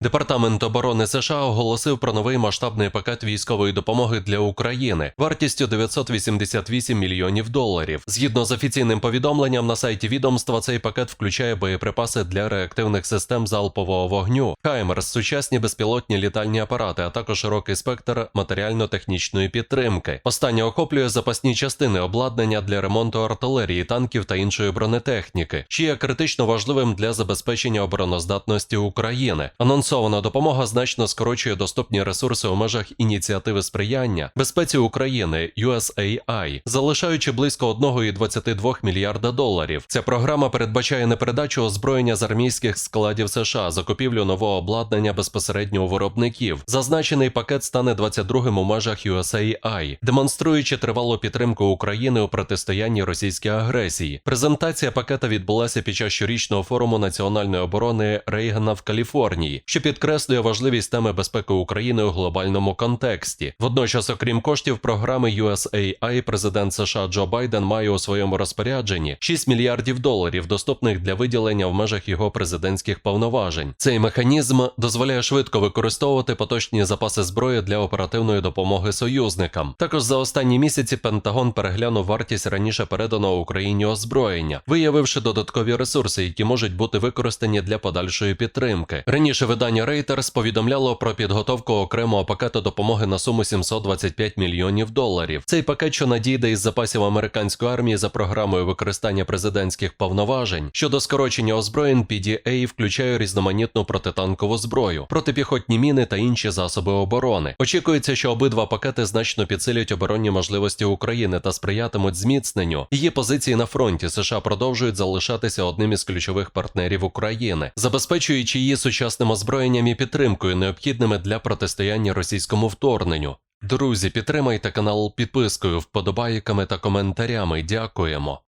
Департамент оборони США оголосив про новий масштабний пакет військової допомоги для України вартістю 988 мільйонів доларів. Згідно з офіційним повідомленням на сайті відомства, цей пакет включає боєприпаси для реактивних систем залпового вогню, Хаймерс, сучасні безпілотні літальні апарати, а також широкий спектр матеріально-технічної підтримки. Останнє охоплює запасні частини обладнання для ремонту артилерії, танків та іншої бронетехніки, що є критично важливим для забезпечення обороноздатності України. Анонсована допомога значно скорочує доступні ресурси у межах ініціативи сприяння безпеці України USAI, залишаючи близько 1,22 мільярда доларів. Ця програма передбачає не передачу озброєння з армійських складів США, закупівлю нового обладнання безпосередньо у виробників. Зазначений пакет стане 22-м у межах USAI, демонструючи тривалу підтримку України у протистоянні російській агресії. Презентація пакета відбулася під час щорічного форуму національної оборони Рейгана в Каліфорнії, що підкреслює важливість теми безпеки України у глобальному контексті. Водночас, окрім коштів програми USAI, президент США Джо Байден має у своєму розпорядженні 6 мільярдів доларів, доступних для виділення в межах його президентських повноважень. Цей механізм дозволяє швидко використовувати поточні запаси зброї для оперативної допомоги союзникам. Також за останні місяці Пентагон переглянув вартість раніше переданого Україні озброєння, виявивши додаткові ресурси, які можуть бути використані для подальшої підтримки. Раніше видання Reuters повідомляло про підготовку окремого пакету допомоги на суму 725 мільйонів доларів. Цей пакет, що надійде із запасів американської армії за програмою використання президентських повноважень щодо скорочення озброєнь PDA включає різноманітну протитанкову зброю, протипіхотні міни та інші засоби оборони. Очікується, що обидва пакети значно підсилять оборонні можливості України та сприятимуть зміцненню її позиції на фронті. США продовжують залишатися одним із ключових партнерів України, забезпечуючи її сучасним озброєнням і підтримкою, необхідними для протистояння російському вторгненню. Друзі, підтримайте канал підпискою, вподобайками та коментарями. Дякуємо.